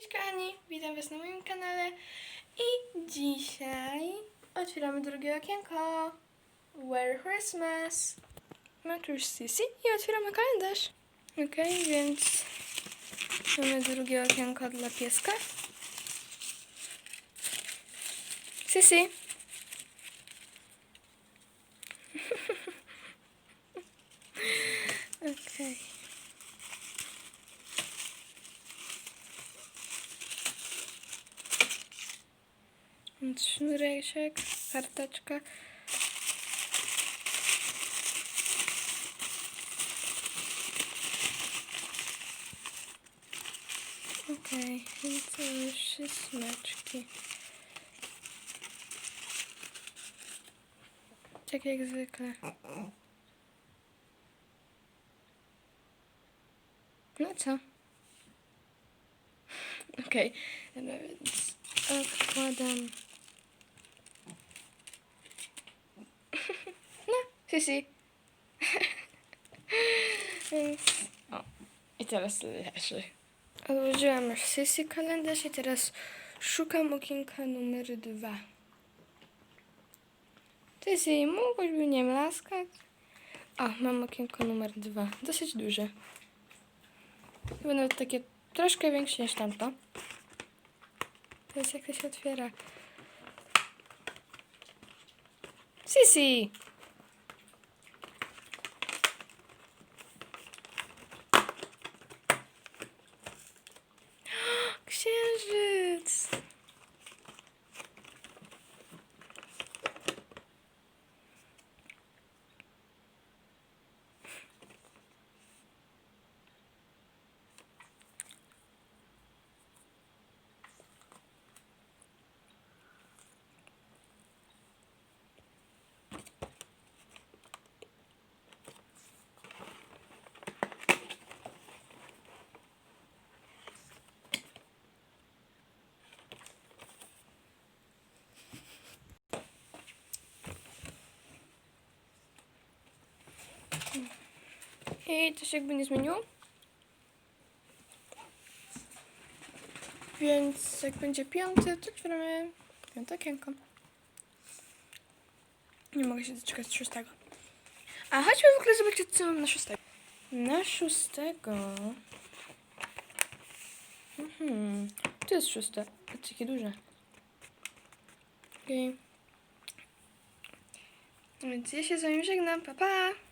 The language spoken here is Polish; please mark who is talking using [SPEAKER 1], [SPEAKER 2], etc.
[SPEAKER 1] Cześć kochani, witam was na moim kanale. I dzisiaj otwieramy drugie okienko. Merry Christmas. Mamy tu już Sisi i otwieramy kalendarz. Ok, więc mamy drugie okienko dla pieska. Sisi Okej Sznureczek, karteczka. Okej, i to już jest smyczki. Tak jak zwykle. No co? Okej, no więc odkładam. Sisi. Więc... O, i teraz leży. Odłożyłam już Sisi kalendarz i teraz szukam okienka numer dwa. Sisi, mógłbyś mnie mlaskać? O, mam okienko numer dwa. Dosyć duże. Chyba nawet takie troszkę większe niż tamto. To jest jak to się otwiera. Sisi! I to się jakby nie zmieniło. Więc jak będzie piąty, to otwieramy piąte okienko. Nie mogę się doczekać szóstego. A chodźmy w ogóle zobaczyć, co mam na szóstego. Na szóstego... Mhm. To jest szóste. Patrzcie, jakie duże. Okej. Więc ja się z wami żegnam. Pa, pa!